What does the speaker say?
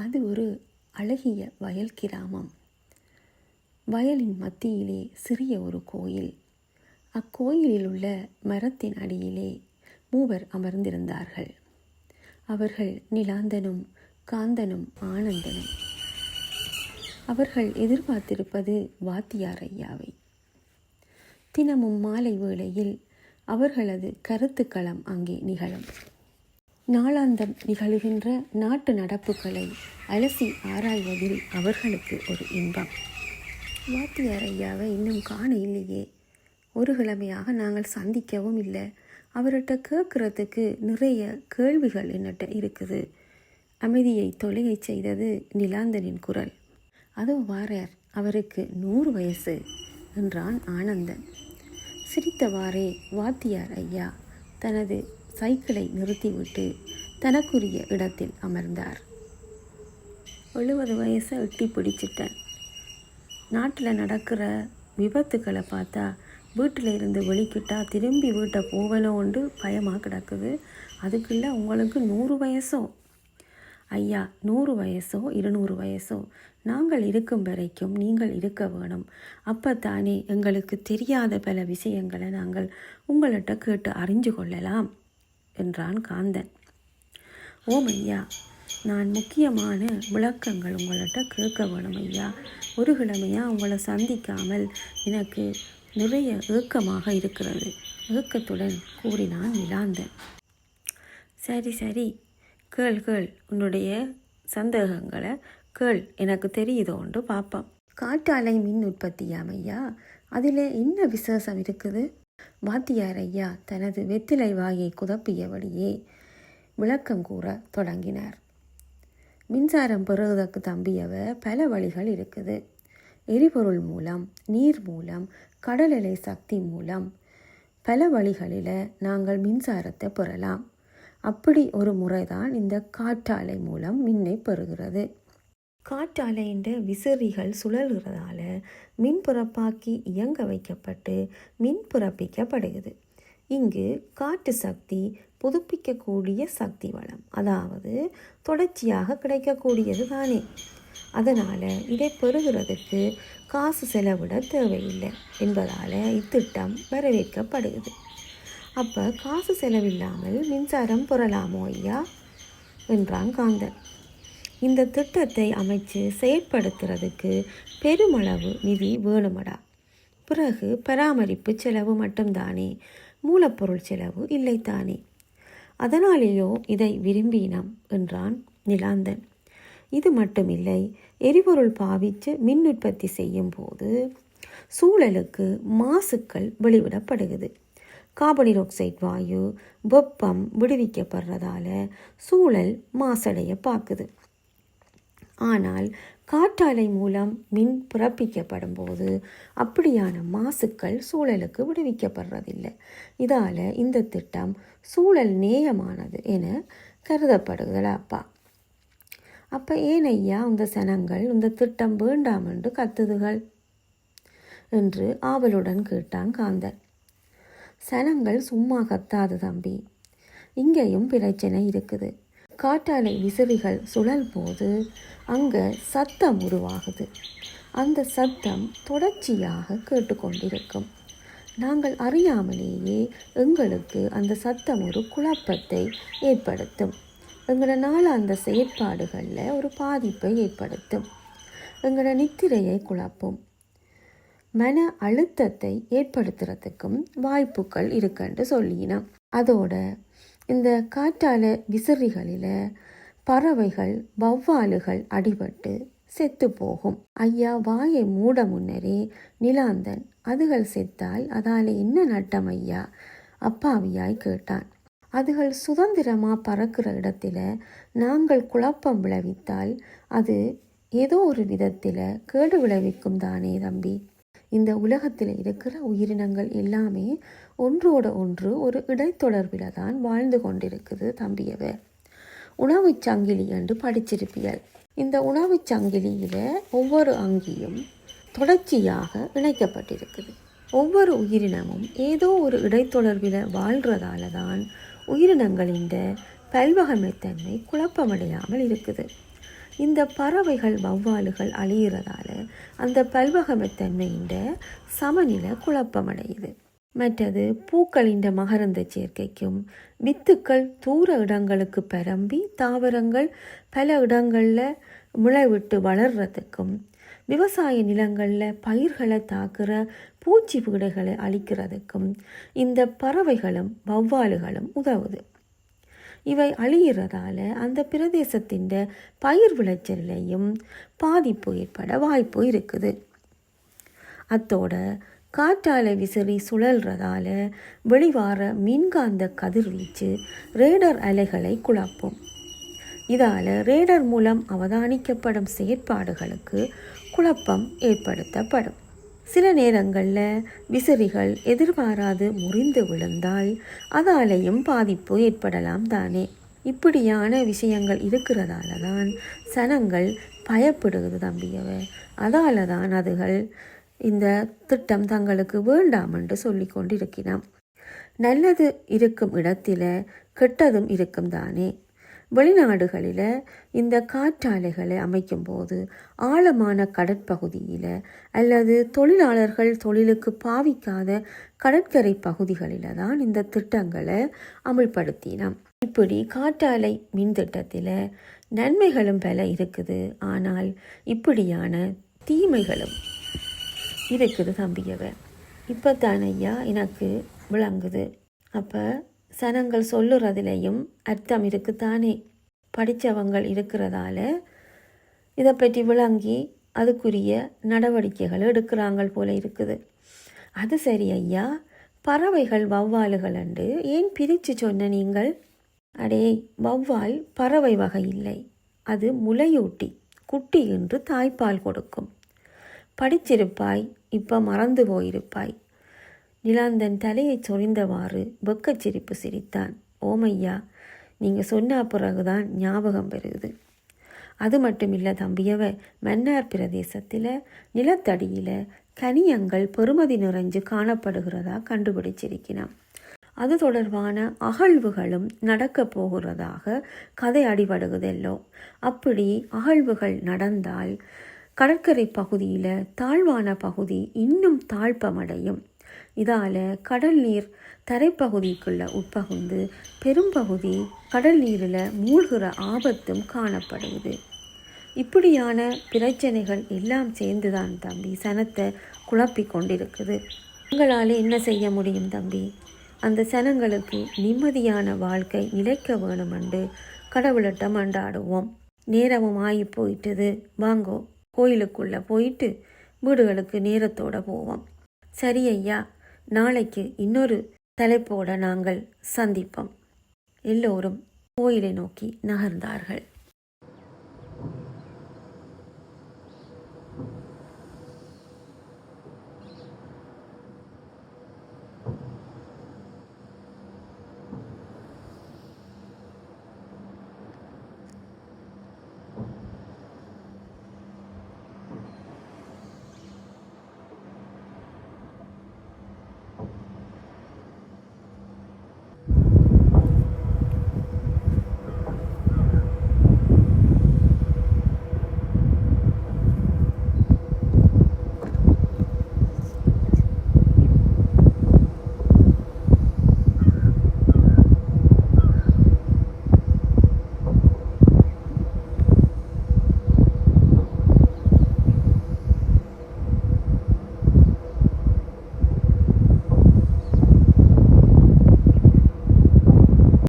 அது ஒரு அழகிய வயல் கிராமம். வயலின் மத்தியிலே சிறிய ஒரு கோயில். அக்கோயிலில் உள்ள மரத்தின் அடியிலே மூவர் அமர்ந்திருந்தார்கள். அவர்கள் நிலாந்தனும் காந்தனும் ஆனந்தனும். அவர்கள் எதிர்பார்த்திருப்பது வாத்தியார் ஐயாவை. தினமும் மாலை வேளையில் அவர்களது கருத்துக்களம் அங்கே நிகழும். நாளாந்தம் நிகழ்கின்ற நாட்டு நடப்புகளை அலசி ஆராய்வதில் அவர்களுக்கு ஒரு இன்பம். வாத்தியார் ஐயாவை இன்னும் காண இல்லையே. ஒரு கிழமையாக நாங்கள் சந்திக்கவும் இல்லை. அவர்கிட்ட கேட்குறதுக்கு நிறைய கேள்விகள் என்னட்ட இருக்குது. அமைதியை தொலையை செய்தது நிலாந்தனின் குரல். அதோ வாரார் அவருக்கு நூறு வயசு என்றான் ஆனந்தன். சிரித்தவாறே வாத்தியார் ஐயா தனது சைக்கிளை நிறுத்திவிட்டு தனக்குரிய இடத்தில் அமர்ந்தார். எழுபது வயசை எட்டி பிடிச்சிட்டேன். நாட்டில் நடக்கிற விபத்துக்களை பார்த்தா வீட்டில் இருந்து வெளிக்கிட்டா திரும்பி வீட்டை போவலோண்டு பயமாக கிடக்குது. அதுக்குள்ள உங்களுக்கு நூறு வயசோ? ஐயா நூறு வயசோ? இருநூறு வயசோ? நாங்கள் இருக்கும் வரைக்கும் நீங்கள் இருக்க வேணும். அப்போ தானே எங்களுக்கு தெரியாத பல விஷயங்களை நாங்கள் உங்கள்கிட்ட கேட்டு அறிஞ்சு கொள்ளலாம். என்றான் காந்தன். ஓம் ஐயா நான் முக்கியமான விளக்கங்கள் உங்கள்கிட்ட கேட்க வேணும் ஐயா ஒரு கிழமையாக உங்களை சந்திக்காமல் எனக்கு நிறைய ஏக்கமாக இருக்கிறது ஏக்கத்துடன் கூறினான் நிலாந்தன் சரி சரி. கேள் கேள். உன்னுடைய சந்தேகங்களை கேள். எனக்கு தெரியுதோன்று பார்ப்போம் காற்றாலை மின் உற்பத்தியாமையா அதில் என்ன விசேஷம் இருக்குது? வாத்தியார் ஐயா தனது வெத்திலை வாயை குதப்பியபடியே விளக்கம் கூற தொடங்கினார். மின்சாரம் பெறுவதற்கு தம்பியவ பல வழிகள் இருக்குது. எரிபொருள் மூலம் நீர் மூலம் கடலலை சக்தி மூலம் பல வழிகளில் நாங்கள் மின்சாரத்தை பெறலாம். அப்படி ஒரு முறைதான் இந்த காற்றாலை மூலம் மின்னை பெறுகிறது. காற்றாலையின் விசிறிகள் சுழல்கிறதால மின்புறப்பாக்கி இயங்க வைக்கப்பட்டு மின்புறப்பிக்கப்படுகிறது இங்கு காற்று சக்தி புதுப்பிக்கக்கூடிய சக்தி வளம் அதாவது தொடர்ச்சியாக கிடைக்கக்கூடியது தானே. அதனால் இதை பெறுகிறதுக்கு காசு செலவிட தேவையில்லை என்பதால் இத்திட்டம் வரவேற்கப்படுகிறது. அப்போ காசு செலவில்லாமல் மின்சாரம் பெறலாமோ ஐயா? என்றான் காந்தன். இந்த திட்டத்தை அமைச்சு செயற்படுத்துறதுக்கு பெருமளவு நிதி வேணுமடா. பிறகு பராமரிப்பு செலவு மட்டும்தானே மூலப்பொருள் செலவு இல்லைத்தானே. அதனாலேயோ இதை விரும்பினோம் என்றான் நிலாந்தன். இது மட்டுமில்லை எரிபொருள் பாவித்து மின் உற்பத்தி செய்யும் போது சூழலுக்கு மாசுக்கள் வெளிவிடப்படுகிறது. கார்பன் ஆக்சைடு வாயு வெப்பம் விடுவிக்கப்படுறதால சூழல் மாசடைய பார்க்குது ஆனால் காற்றாலை மூலம் மின் பிறப்பிக்கப்படும் போது அப்படியான மாசுக்கள் சூழலுக்கு விடுவிக்கப்படுறதில்லை. இதால் இந்த திட்டம் சூழல் நேயமானது என கருதப்படுகிறதா அப்பா. அப்போ ஏன் ஐயா இந்த சனங்கள் இந்த திட்டம் வேண்டாம் என்று கத்துதுகள்? என்று ஆவலுடன் கேட்டான் காந்தன். சனங்கள் சும்மா கத்தாது தம்பி. இங்கேயும் பிரச்சனை இருக்குது. காற்றாலை விசிறிகள் சுழல் போது அங்கே சத்தம் உருவாகுது. அந்த சத்தம் தொடர்ச்சியாக கேட்டுக்கொண்டிருக்கும். நாங்கள் அறியாமலேயே எங்களுக்கு அந்த சத்தம் ஒரு குழப்பத்தை ஏற்படுத்தும். எங்களோட அந்த செயற்பாடுகளில் ஒரு பாதிப்பை ஏற்படுத்தும். எங்களோட நித்திரையை குழப்பும். மன அழுத்தத்தை ஏற்படுத்துறதுக்கும் வாய்ப்புகள் இருக்குன்னு சொல்லினோம். அதோட இந்த காற்றால விசிறிகளில் பறவைகள் வௌவாலுகள் அடிபட்டு செத்து போகும். ஐயா வாயை மூட முன்னரே நிலாந்தன் அதுகள் செத்தால் அதால என்ன நட்டம் ஐயா? அப்பாவியாய் கேட்டான். அதுகள் சுதந்திரமா பறக்கிற இடத்துல நாங்கள் குழப்பம் விளைவித்தால் அது ஏதோ ஒரு விதத்தில் கேடு விளைவிக்கும் தானே தம்பி. இந்த உலகத்தில் இருக்கிற உயிரினங்கள் எல்லாமே ஒன்றோட ஒன்று ஒரு இடைத்தொடர்பில் தான் வாழ்ந்து கொண்டிருக்குது தம்பியவர் உணவுச் சங்கிலி என்று படிச்சிருப்பியல். இந்த உணவுச் சங்கிலியில் ஒவ்வொரு அங்கியும் தொடர்ச்சியாக இணைக்கப்பட்டிருக்குது. ஒவ்வொரு உயிரினமும் ஏதோ ஒரு இடைத்தொடர்பில் வாழ்கிறதால தான் உயிரினங்களின் பல்வகமைத்தன்மை குழப்பமடையாமல் இருக்குது. இந்த பறவைகள் வௌவால்கள் அழியிறதால அந்த பல்வகமைத்தன்மையின் சமநிலை குழப்பமடையுது. மற்றது பூக்களின் மகரந்த சேர்க்கைக்கும் வித்துக்கள் தூர இடங்களுக்கு பரம்பி தாவரங்கள் பல இடங்களில் முளைவிட்டு வளர்றதுக்கும் விவசாய நிலங்களில் பயிர்களை தாக்குற பூச்சி வீடுகளை அழிக்கிறதுக்கும் இந்த பறவைகளும் வௌவாலுகளும் உதவுது. இவை அழியிறதால அந்த பிரதேசத்தின் பயிர் விளைச்சலையும் பாதிப்பு ஏற்பட வாய்ப்பு இருக்குது. அத்தோட காற்றாலை விசிறி சுழல்றதால வெளிவார மின்காந்த கதிர்வீச்சு ரேடர் அலைகளை குழப்பும். இதால் ரேடர் மூலம் அவதானிக்கப்படும் செயற்பாடுகளுக்கு குழப்பம் ஏற்படுத்தப்படும். சில நேரங்களில் விசிறிகள் எதிர்பாராது முறிந்து விழுந்தால் அதாலேயும் பாதிப்பு ஏற்படலாம் தானே. இப்படியான விஷயங்கள் இருக்கிறதால தான் சனங்கள் பயப்படுகிறது தம்பியவை. அதால தான் அதுகள் இந்த திட்டம் தங்களுக்கு வேண்டாம் என்று சொல்லி கொண்டிருக்கிறான் நல்லது இருக்கும் இடத்தில கெட்டதும் இருக்கும் தானே. வெளிநாடுகளில் இந்த காற்றாலைகளை அமைக்கும்போது ஆழமான கடற்பகுதியில் அல்லது தொழிலாளர்கள் தொழிலுக்கு பாவிக்காத கடற்கரை பகுதிகளில் தான் இந்த திட்டங்களை அமல்படுத்தினான் இப்படி காற்றாலை மின் திட்டத்தில் நன்மைகளும் பல இருக்குது. ஆனால் இப்படியான தீமைகளும் இருக்குது தம்பியவன் இப்போ ஐயா எனக்கு விளங்குது. அப்போ சனங்கள் சொல்லுறதுலேயும் அர்த்தம் இருக்குத்தானே? படித்தவங்கள் இருக்கிறதால இதை பற்றி விளங்கி அதுக்குரிய நடவடிக்கைகள் எடுக்கிறாங்க போல இருக்குது. அது சரி ஐயா பறவைகள் வௌவாலுகள் அன்று ஏன் பிரித்து சொன்ன நீங்கள்? அடே வௌவால் பறவை வகை இல்லை. அது முளையூட்டி குட்டி என்று தாய்ப்பால் கொடுக்கும். படிச்சிருப்பாய் இப்போ மறந்து போயிருப்பாய். நிலாந்தன் தலையை சொரிந்தவாறு வெக்கச் சிரிப்பு சிரித்தான். ஓமையா நீங்கள் சொன்ன பிறகுதான் ஞாபகம் பெறுது அது மட்டும் இல்லை தம்பியவ மன்னார் பிரதேசத்தில் நிலத்தடியில் கனியங்கள் பெருமதி நிறைஞ்சு காணப்படுகிறதா கண்டுபிடிச்சிருக்கிறான். அது தொடர்பான அகழ்வுகளும் நடக்க போகிறதாக கதை அடிபடுகுதெல்லோ? அப்படி அகழ்வுகள் நடந்தால் கடற்கரை பகுதியில் தாழ்வான பகுதி இன்னும் தாழ்ப்பமடையும். இதால் கடல் நீர் தரைப்பகுதிக்குள்ள உட்பகுந்து பெரும்பகுதி கடல் நீரில் மூழ்கிற ஆபத்தும் காணப்படுவது. இப்படியான பிரச்சனைகள் எல்லாம் சேர்ந்துதான் தம்பி சனத்தை குழப்பி கொண்டிருக்குது. உங்களால் என்ன செய்ய முடியும் தம்பி? அந்த சனங்களுக்கு நிம்மதியான வாழ்க்கை நிலைக்க வேணுமென்று கடவுளிட்ட மண்டாடுவோம் நேரமும் ஆகி போயிட்டது. வாங்கோ கோயிலுக்குள்ளே போயிட்டு வீடுகளுக்கு நேரத்தோடு போவோம். சரி ஐயா நாளைக்கு இன்னொரு தலைப்போட நாங்கள் சந்திப்போம். எல்லோரும் கோயிலை நோக்கி நகர்ந்தார்கள்.